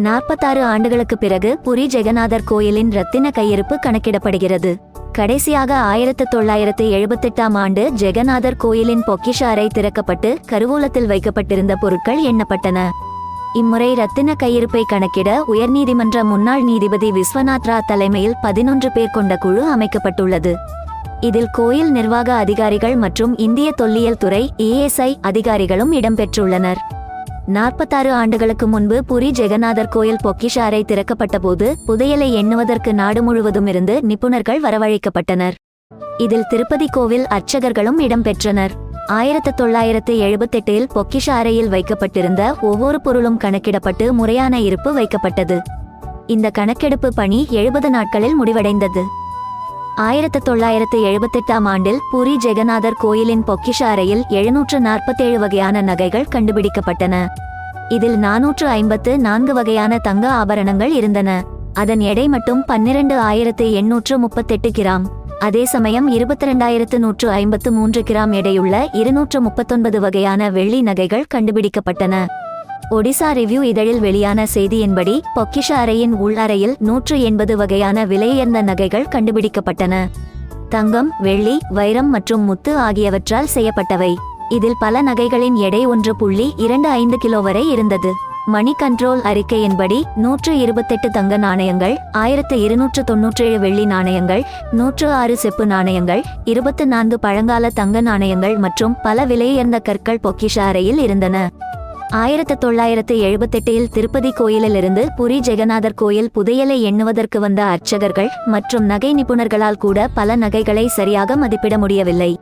நாற்பத்தாறு ஆண்டுகளுக்கு பிறகு புரி ஜெகநாதர் கோயிலின் ரத்தின கையிருப்பு கணக்கிடப்படுகிறது. கடைசியாக ஆயிரத்து தொள்ளாயிரத்து எழுபத்தெட்டாம் ஆண்டு ஜெகநாதர் கோயிலின் பொக்கிஷ அறை திறக்கப்பட்டு கருவூலத்தில் வைக்கப்பட்டிருந்த பொருட்கள் எண்ணப்பட்டன. இம்முறை ரத்தின கையிருப்பை கணக்கிட உயர்நீதிமன்ற முன்னாள் நீதிபதி விஸ்வநாத் ரா தலைமையில் பதினொன்று பேர் கொண்ட குழு அமைக்கப்பட்டுள்ளது. இதில் கோயில் நிர்வாக அதிகாரிகள் மற்றும் இந்திய தொல்லியல் துறை ஏஎஸ்ஐ அதிகாரிகளும் இடம்பெற்றுள்ளனர். நாற்பத்தாறு ஆண்டுகளுக்கு முன்பு புரி ஜெகநாதர் கோயில் பொக்கிஷ அறை திறக்கப்பட்டபோது புதையலை எண்ணுவதற்கு நாடு முழுவதும் இருந்து நிபுணர்கள் வரவழைக்கப்பட்டனர். இதில் திருப்பதி கோவில் அர்ச்சகர்களும் இடம்பெற்றனர். ஆயிரத்து தொள்ளாயிரத்து எழுபத்தெட்டில் பொக்கிஷ அறையில் வைக்கப்பட்டிருந்த ஒவ்வொரு பொருளும் கணக்கிடப்பட்டு முறையான இருப்பு வைக்கப்பட்டது. இந்த கணக்கெடுப்பு பணி எழுபது நாட்களில் முடிவடைந்தது. ஆயிரத்து தொள்ளாயிரத்து எழுபத்தெட்டாம் ஆண்டில் புரி ஜெகநாதர் கோயிலின் பொக்கிஷ அறையில் எழுநூற்று நாற்பத்தேழு வகையான நகைகள் கண்டுபிடிக்கப்பட்டன. இதில் நானூற்று ஐம்பத்து நான்கு வகையான தங்க ஆபரணங்கள் இருந்தன. அதன் எடை மட்டும் பன்னிரண்டு ஆயிரத்து எண்ணூற்று முப்பத்தெட்டு கிராம். அதே சமயம் இருபத்தி ரெண்டாயிரத்து நூற்று ஐம்பத்து மூன்று கிராம் எடையுள்ள இருநூற்று முப்பத்தொன்பது வகையான வெள்ளி நகைகள் கண்டுபிடிக்கப்பட்டன. ஒடிசா ரிவ்யூ இதழில் வெளியான செய்தியின்படி பொக்கிஷ அறையின் உள் அறையில் நூற்று எண்பது வகையான விலையுயர்ந்த நகைகள் கண்டுபிடிக்கப்பட்டன. தங்கம் வெள்ளி வைரம் மற்றும் முத்து ஆகியவற்றால் செய்யப்பட்டவை. இதில் பல நகைகளின் எடை ஒன்று புள்ளி இரண்டு ஐந்து கிலோ வரை இருந்தது. மணி கண்ட்ரோல் அறிக்கையின்படி நூற்று இருபத்தெட்டு தங்க நாணயங்கள் ஆயிரத்து இருநூற்று தொன்னூற்றேழு வெள்ளி நாணயங்கள் நூற்று ஆறு செப்பு நாணயங்கள் இருபத்து நான்கு பழங்கால தங்க நாணயங்கள் மற்றும் பல விலையுயர்ந்த கற்கள் பொக்கிஷ அறையில் இருந்தன. ஆயிரத்து தொள்ளாயிரத்து எழுபத்தெட்டில் திருப்பதி கோயிலிலிருந்து புரி ஜெகநாதர் கோயில் புதையலை எண்ணுவதற்கு வந்த அர்ச்சகர்கள் மற்றும் நகை நிபுணர்களால் கூட பல நகைகளை சரியாக மதிப்பிட முடியவில்லை.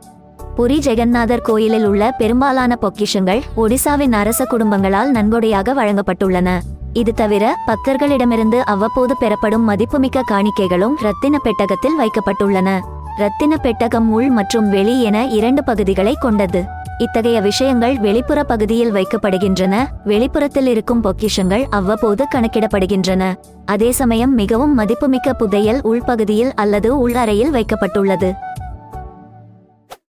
புரி ஜெகநாதர் கோயிலில் உள்ள பெரும்பாலான பொக்கிஷங்கள் ஒடிசாவின் அரச குடும்பங்களால் நன்கொடையாக வழங்கப்பட்டுள்ளன. இது தவிர பக்தர்களிடமிருந்து அவ்வப்போது பெறப்படும் மதிப்புமிக்க காணிக்கைகளும் ரத்தின பெட்டகத்தில் வைக்கப்பட்டுள்ளன. ரத்தின பெட்டகம் உள் மற்றும் வெளி என இரண்டு பகுதிகளை கொண்டது. இத்தகைய விஷயங்கள் வெளிப்புற பகுதியில் வைக்கப்படுகின்றன. வெளிப்புறத்தில் இருக்கும் பொக்கிஷங்கள் அவ்வப்போது கணக்கிடப்படுகின்றன. அதே சமயம் மிகவும் மதிப்புமிக்க புதையல் உள்பகுதியில் அல்லது உள்ளறையில் வைக்கப்பட்டுள்ளது.